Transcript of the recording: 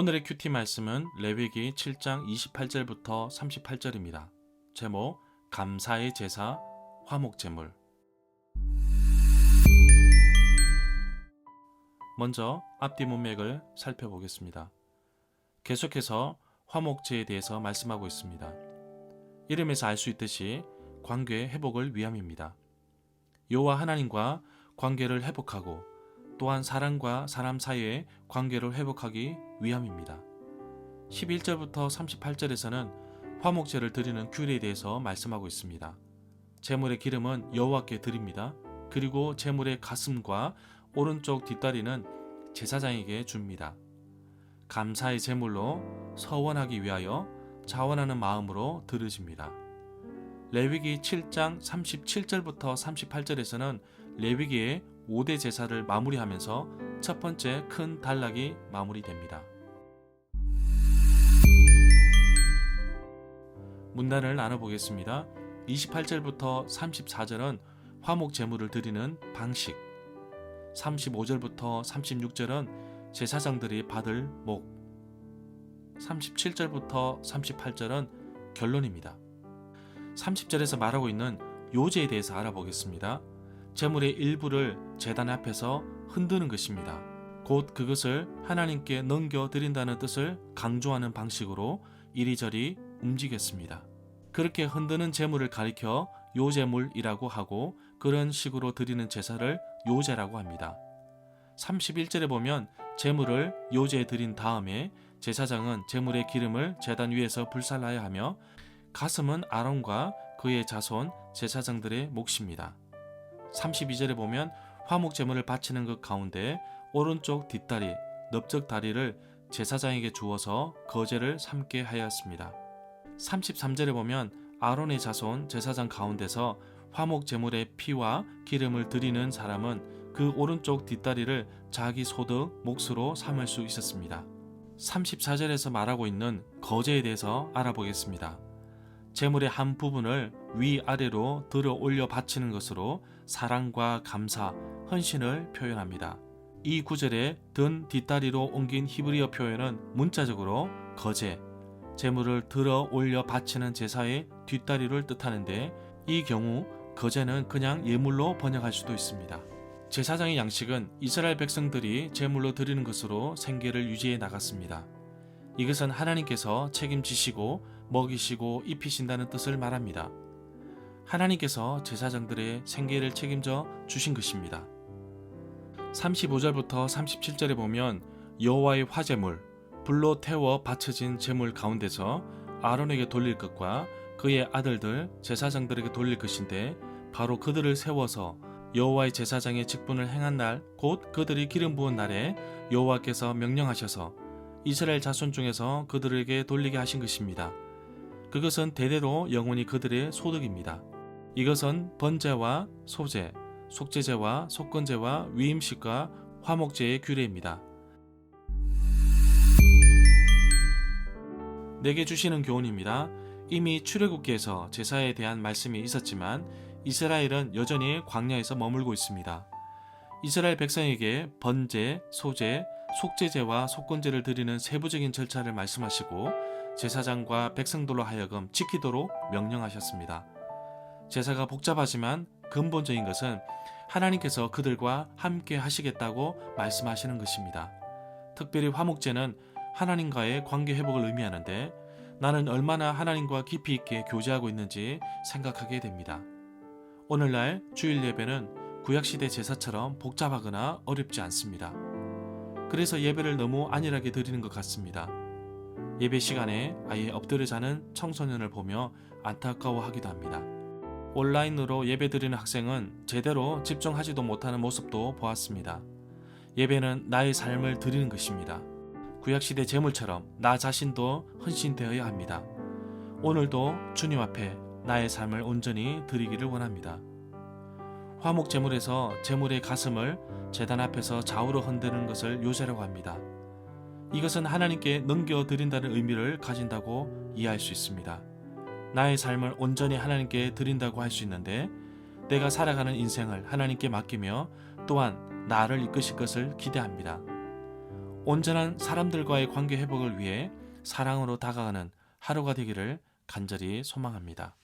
오늘의 큐티 말씀은 레위기 7장 28절부터 38절입니다. 제목 감사의 제사 화목 제물 먼저 앞뒤 문맥을 살펴보겠습니다. 계속해서 화목제에 대해서 말씀하고 있습니다. 이름에서 알 수 있듯이 관계 회복을 위함입니다. 여호와 하나님과 관계를 회복하고 또한 사람과 사람 사이의 관계를 회복하기 위함입니다. 11절부터 38절에서는 화목제를 드리는 규례에 대해서 말씀하고 있습니다. 제물의 기름은 여호와께 드립니다. 그리고 제물의 가슴과 오른쪽 뒷다리는 제사장에게 줍니다. 감사의 제물로 서원하기 위하여 자원하는 마음으로 드려집니다. 레위기 7장 37절부터 38절에서는 레위기의 5대 제사를 마무리하면서 첫 번째 큰 단락이 마무리됩니다. 문단을 나눠보겠습니다. 28절부터 34절은 화목 제물을 드리는 방식, 35절부터 36절은 제사장들이 받을 목, 37절부터 38절은 결론입니다. 30절에서 말하고 있는 요제에 대해서 알아보겠습니다. 제물의 일부를 제단 앞에서 흔드는 것입니다. 곧 그것을 하나님께 넘겨드린다는 뜻을 강조하는 방식으로 이리저리 움직였습니다. 그렇게 흔드는 제물을 가리켜 요제물이라고 하고 그런 식으로 드리는 제사를 요제라고 합니다. 31절에 보면 제물을 요제에 드린 다음에 제사장은 제물의 기름을 제단 위에서 불살라야 하며 가슴은 아론과 그의 자손 제사장들의 몫입니다. 32절에 보면 화목 제물을 바치는 것 가운데 오른쪽 뒷다리, 넓적 다리를 제사장에게 주어서 거제를 삼게 하였습니다. 33절에 보면 아론의 자손 제사장 가운데서 화목 제물의 피와 기름을 드리는 사람은 그 오른쪽 뒷다리를 자기 소득 몫으로 삼을 수 있었습니다. 34절에서 말하고 있는 거제에 대해서 알아보겠습니다. 제물의 한 부분을 위아래로 들어 올려 바치는 것으로 사랑과 감사, 헌신을 표현합니다. 이 구절에 든 뒷다리로 옮긴 히브리어 표현은 문자적으로 거제, 제물을 들어 올려 바치는 제사의 뒷다리를 뜻하는데 이 경우 거제는 그냥 예물로 번역할 수도 있습니다. 제사장의 양식은 이스라엘 백성들이 제물로 드리는 것으로 생계를 유지해 나갔습니다. 이것은 하나님께서 책임지시고 먹이시고 입히신다는 뜻을 말합니다. 하나님께서 제사장들의 생계를 책임져 주신 것입니다. 35절부터 37절에 보면 여호와의 화제물, 불로 태워 바쳐진 제물 가운데서 아론에게 돌릴 것과 그의 아들들 제사장들에게 돌릴 것인데 바로 그들을 세워서 여호와의 제사장의 직분을 행한 날 곧 그들이 기름 부은 날에 여호와께서 명령하셔서 이스라엘 자손 중에서 그들에게 돌리게 하신 것입니다. 그것은 대대로 영원히 그들의 소득입니다. 이것은 번제와 소제, 속제제와 속건제와 위임식과 화목제의 규례입니다. 내게 주시는 교훈입니다. 이미 출애굽기에서 제사에 대한 말씀이 있었지만 이스라엘은 여전히 광야에서 머물고 있습니다. 이스라엘 백성에게 번제, 소제, 속제제와 속건제를 드리는 세부적인 절차를 말씀하시고 제사장과 백성들로 하여금 지키도록 명령하셨습니다. 제사가 복잡하지만 근본적인 것은 하나님께서 그들과 함께 하시겠다고 말씀하시는 것입니다. 특별히 화목제는 하나님과의 관계 회복을 의미하는데 나는 얼마나 하나님과 깊이 있게 교제하고 있는지 생각하게 됩니다. 오늘날 주일 예배는 구약시대 제사처럼 복잡하거나 어렵지 않습니다. 그래서 예배를 너무 안일하게 드리는 것 같습니다. 예배 시간에 아예 엎드려 자는 청소년을 보며 안타까워하기도 합니다. 온라인으로 예배 드리는 학생은 제대로 집중하지도 못하는 모습도 보았습니다. 예배는 나의 삶을 드리는 것입니다. 구약시대 제물처럼 나 자신도 헌신되어야 합니다. 오늘도 주님 앞에 나의 삶을 온전히 드리기를 원합니다. 화목 제물에서 제물의 가슴을 제단 앞에서 좌우로 흔드는 것을 요제라고 합니다. 이것은 하나님께 넘겨드린다는 의미를 가진다고 이해할 수 있습니다. 나의 삶을 온전히 하나님께 드린다고 할 수 있는데 내가 살아가는 인생을 하나님께 맡기며 또한 나를 이끄실 것을 기대합니다. 온전한 사람들과의 관계 회복을 위해 사랑으로 다가가는 하루가 되기를 간절히 소망합니다.